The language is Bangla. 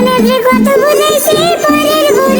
নবরে কত বুঝাইছে পরের বুড়ি